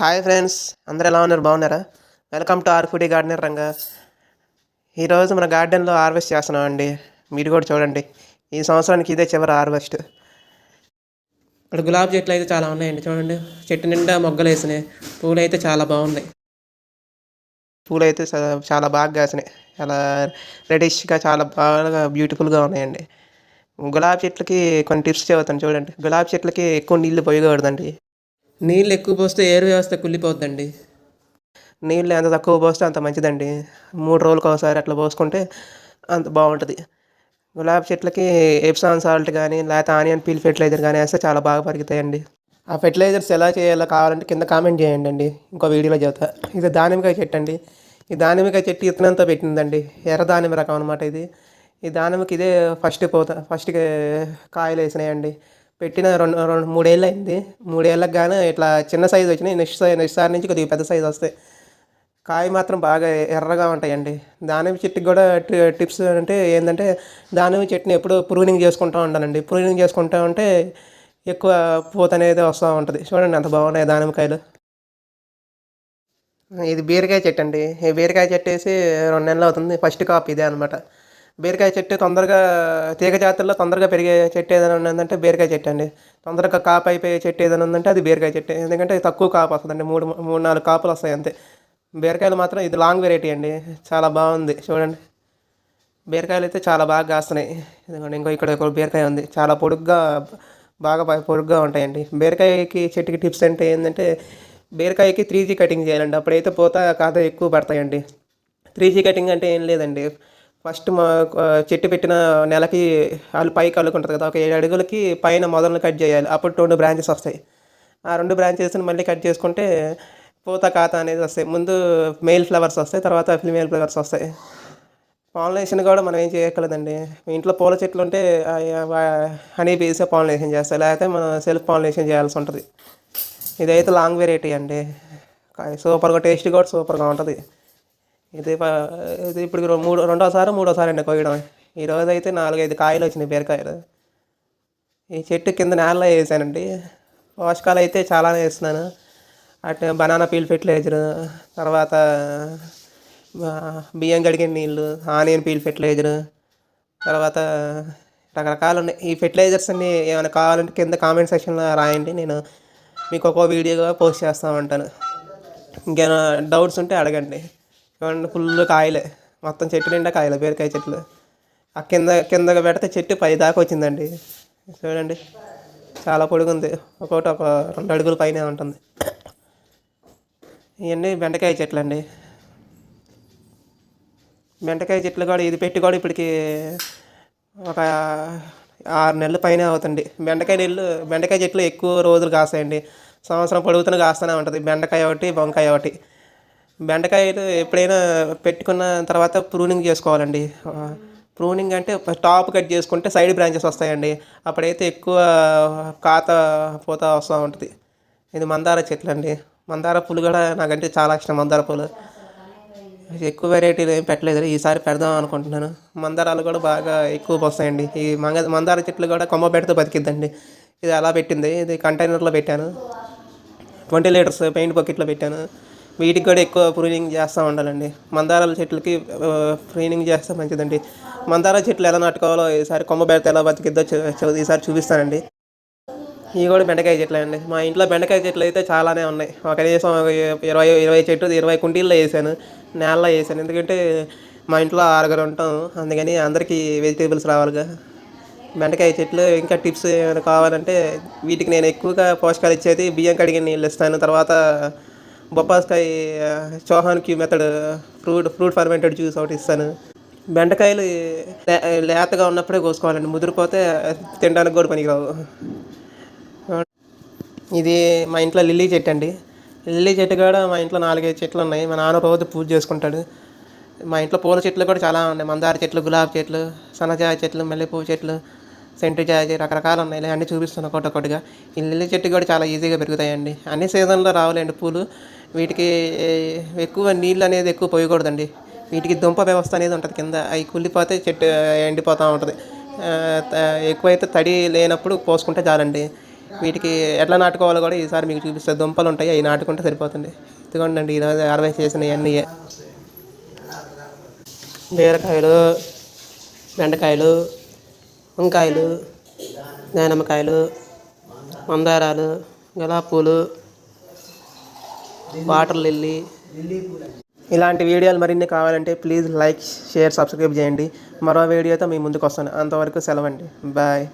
Hi friends అందరు ఎలా ఉన్నారు? బాగున్నారా? Welcome to our foodie gardener Ranga. ఈరోజు మన గార్డెన్లో హార్వెస్ట్ చేస్తున్నాం అండి. మీరు కూడా చూడండి. ఈ సంవత్సరానికి ఇదే చివరి హార్వెస్ట్ ఇక్కడ గులాబీ చెట్లు అయితే చాలా ఉన్నాయండి. చూడండి. చెట్టు నిండా మొగ్గలు వేసినాయి. పూలు అయితే చాలా బాగున్నాయి. పూలు అయితే చాలా బాగా కాసినాయి. చాలా రెడిష్గా చాలా బాగా బ్యూటిఫుల్గా ఉన్నాయండి. గులాబీ చెట్లకి కొన్ని టిప్స్ చెబుతాను చూడండి. గులాబీ చెట్లకి ఎక్కువ నీళ్ళు పోయకూడదండి. నీళ్ళు ఎక్కువ పోస్తే ఏరు వ్యవస్థ కుళ్ళిపోద్దండి. నీళ్ళు ఎంత తక్కువ పోస్తే అంత మంచిదండి. మూడు రోజులకు ఒకసారి అట్లా పోసుకుంటే అంత బాగుంటుంది. గులాబీ చెట్లకి ఎప్సాన్ సాల్ట్ కానీ లేకపోతే ఆనియన్ పీల్ ఫెర్టిలైజర్ కానీ వేస్తే చాలా బాగా పెరుగుతాయండి ఆ ఫెర్టిలైజర్స్ ఎలా చేయాలో కావాలంటే కింద కామెంట్ చేయండి అండి. ఇంకో వీడియోలో చెబుతా ఇది దానిమ్మకాయ చెట్టు అండి. ఈ దానిమ్మకాయ చెట్టు ఇత్తనంతో పెట్టిందండి. ఎర్ర దానిమ్మ రకం అనమాట ఇది. ఈ దానిమ్మకి ఇదే ఫస్ట్ పోత ఫస్ట్ కాయలు వేసినాయండి. పెట్టిన రెండు రెండు మూడేళ్ళు అయింది. మూడేళ్ళకి కానీ ఇట్లా చిన్న సైజు వచ్చినాయి. నెక్స్ట్ సైజ్ నెక్స్ట్ సారి నుంచి కొద్దిగా పెద్ద సైజు వస్తాయి. కాయ మాత్రం బాగా ఎర్రగా ఉంటాయండి. దానిమ్మ చెట్టుకి కూడా టిప్స్ అంటే ఏంటంటే దానిమ్మ చెట్టుని ఎప్పుడు ప్రూనింగ్ చేసుకుంటూ ఉంటానండి ప్రూనింగ్ చేసుకుంటూ ఉంటే ఎక్కువ పూత అనేది వస్తూ ఉంటుంది. చూడండి ఎంత బాగున్నాయి దానిమ్మకాయలు ఇది బీరకాయ చెట్టు అండి. ఈ బీరకాయ చెట్టు వేసి రెండు నెలలు అవుతుంది. ఫస్ట్ కాపు ఇదే అనమాట బీరకాయ చెట్టు తొందరగా తీగ జాతుల్లో తొందరగా పెరిగే చెట్టు ఏదైనా ఉందంటే బీరకాయ చెట్టు అండి. తొందరగా కాపు అయిపోయే చెట్టు ఏదైనా ఉందంటే అది బీరకాయ చెట్టు. ఎందుకంటే తక్కువ కాపు వస్తుందండి. మూడు మూడు నాలుగు కాపులు వస్తాయి అంతే. బీరకాయలు మాత్రం ఇది లాంగ్ వెరైటీ అండి. చాలా బాగుంది. చూడండి. బీరకాయలు అయితే చాలా బాగా కాస్తున్నాయి. ఎందుకంటే ఇంకో ఇక్కడ ఒక బీరకాయ ఉంది. చాలా పొడుగ్గా బాగా పొడుగ్గా ఉంటాయండి. బీరకాయకి చెట్టుకి టిప్స్ అంటే ఏంటంటే బీరకాయకి త్రీ జీ కటింగ్ చేయాలండి. అప్పుడైతే పోత కాత ఎక్కువ పడతాయండి. త్రీ జీ కటింగ్ అంటే ఏం లేదండి. ఫస్ట్ మా చెట్టు పెట్టిన నెలకి వాళ్ళు పైకి అల్లుకుంటుంది కదా ఒక ఏడు అడుగులకి పైన మొదలను కట్ చేయాలి. అప్పుడు రెండు బ్రాంచెస్ వస్తాయి. ఆ రెండు బ్రాంచెస్ని మళ్ళీ కట్ చేసుకుంటే పూత కాత అనేది వస్తాయి. ముందు మేల్ ఫ్లవర్స్ వస్తాయి తర్వాత ఫిమేల్ ఫ్లవర్స్ వస్తాయి. పాలినేషన్ కూడా మనం ఏం చేయక్కర్లేదండి. మీ ఇంట్లో పూల చెట్లు ఉంటే హనీ బీసే పాలినేషన్ చేస్తాయి. లేకపోతే మనం సెల్ఫ్ పాలినేషన్ చేయాల్సి ఉంటుంది. ఇదైతే లాంగ్ వెరైటీ అండి. సూపర్గా టేస్ట్ కూడా సూపర్గా ఉంటుంది. ఇది ఇది ఇప్పుడు మూడు రెండోసారి మూడోసారి అండి కోయడం ఈ అయితే నాలుగైదు కాయలు వచ్చినాయి బీరకాయలు. ఈ చెట్టు కింద నేలలో వేసానండి. పోషకాలు అయితే చాలానే వేస్తున్నాను. అటు బనానా పీల్ ఫెర్టిలైజర్ తర్వాత బియ్యం కడిగిన నీళ్ళు ఆనియన్ పీల్ ఫెర్టిలైజర్ తర్వాత రకరకాలు ఉన్నాయి. ఈ ఫెర్టిలైజర్స్ అన్ని ఏమైనా కావాలంటే కింద కామెంట్ సెక్షన్లో రాయండి. నేను మీకు ఒక్కో వీడియోగా పోస్ట్ చేస్తూ ఉంటాను ఇంకేమైనా డౌట్స్ ఉంటే అడగండి. చూడండి ఫుల్ కాయలే మొత్తం చెట్టు నిండా కాయలే బీరకాయ చెట్లు ఆ కింద కిందగా పెడితే చెట్టు పై దాకా వచ్చిందండి చూడండి చాలా పొడుగుంది ఒకటి ఒక రెండు అడుగుల పైన ఉంటుంది ఇవన్నీ బెండకాయ చెట్లు అండి బెండకాయ చెట్లు కూడా ఇది పెట్టి కూడా ఇప్పటికి ఒక ఆరు నెలల పైన అవుతుంది బెండకాయ నీళ్ళు బెండకాయ చెట్లు ఎక్కువ రోజులు కాస్తాయండి సంవత్సరం పొడుగుతున్న కాస్తూనే ఉంటుంది బెండకాయ ఒకటి వంకాయ ఒకటి బెండకాయలు ఎప్పుడైనా పెట్టుకున్న తర్వాత ప్రూనింగ్ చేసుకోవాలండి. ప్రూనింగ్ అంటే టాప్ కట్ చేసుకుంటే సైడ్ బ్రాంచెస్ వస్తాయండి. అప్పుడైతే ఎక్కువ కాత పూత వస్తూ ఉంటుంది. ఇది మందార చెట్లు అండి మందార పూలు కూడా నాకంటే చాలా ఇష్టం మందార పూలు. ఎక్కువ వెరైటీలు ఏం పెట్టలేదు. ఈసారి పెడదాం అనుకుంటున్నాను. మందారాలు కూడా బాగా ఎక్కువ వస్తాయండి. ఈ మంగ మందార చెట్లు కూడా కొమ్మ పెడితే బతికిద్దండి. ఇది అలా పెట్టింది. ఇది కంటైనర్లో పెట్టాను. ట్వంటీ లీటర్స్ పెయింట్ బకెట్లో పెట్టాను. వీటికి కూడా ఎక్కువ ప్రూనింగ్ చేస్తూ ఉండాలండి. మందారాల చెట్లకి ప్రూనింగ్ చేస్తే మంచిదండి. మందార చెట్లు ఎలా నాటుకోవాలో ఈసారి కొమ్మ పెడితే ఎలా బతికిద్దో చూ- ఈసారి చూపిస్తానండి. ఇవి కూడా బెండకాయ చెట్లు అండి మా ఇంట్లో బెండకాయ చెట్లు అయితే చాలానే ఉన్నాయి. ఒక కనీసం ఇరవై ఇరవై చెట్లు ఇరవై కుంటీల్లో వేసాను. నేలలో వేసాను. ఎందుకంటే మా ఇంట్లో ఆరుగురు ఉంటాం. అందుకని అందరికీ వెజిటేబుల్స్ రావాలిగా. బెండకాయ చెట్లు ఇంకా టిప్స్ ఏమైనా కావాలంటే వీటికి నేను ఎక్కువగా పోషకాలు ఇచ్చేది బియ్యం కడిగిన నీళ్ళు ఇస్తాను. తర్వాత బొప్పాస్కాయ Chohan Kyu method fruit fruit fermented juice ఒకటి ఇస్తాను. బెండకాయలు లే- లేతగా ఉన్నప్పుడే కోసుకోవాలండి. ముదిరిపోతే తినడానికి కూడా పనికిరావు. ఇది మా ఇంట్లో లిల్లీ చెట్టు అండి. లిల్లీ చెట్టు కూడా మా ఇంట్లో నాలుగైదు చెట్లు ఉన్నాయి. మా నాన్న రోజు పూజ చేసుకుంటాడు. మా ఇంట్లో పూల చెట్లు కూడా చాలా ఉన్నాయి. మందార చెట్లు గులాబీ చెట్లు సన్నజాజి చెట్లు మల్లెపూ చెట్లు సెంటు జాజి రకరకాలు ఉన్నాయి. అన్నీ చూపిస్తాను ఒకటి ఒకటిగా ఈ లిల్లీ చెట్టు కూడా చాలా ఈజీగా పెరుగుతాయండి. అన్ని సీజన్లో రావాలండి పూలు. వీటికి ఎక్కువ నీళ్ళు అనేది ఎక్కువ పోయకూడదండి. వీటికి దుంప వ్యవస్థ అనేది ఉంటుంది కింద. అవి కుళ్ళిపోతే చెట్టు ఎండిపోతూ ఉంటుంది. ఎక్కువైతే తడి లేనప్పుడు పోసుకుంటే చాలండి. వీటికి ఎట్లా నాటుకోవాలో కూడా ఈసారి మీకు చూపిస్తే. దుంపలు ఉంటాయి అవి నాటుకుంటే సరిపోతుంది. ఇదిగోండి ఈరోజు అరవై చేసిన ఇవన్నీ బీరకాయలు బెండకాయలు వంకాయలు దానిమ్మకాయలు మందారాలు గులాబీ పూలు వాటర్ లిల్లీ. ఇలాంటి వీడియోలు మరిన్ని కావాలంటే ప్లీజ్ లైక్ షేర్ సబ్స్క్రైబ్ చేయండి. మరో వీడియోతో మీ ముందుకు వస్తాను. అంతవరకు సెలవండి. బాయ్.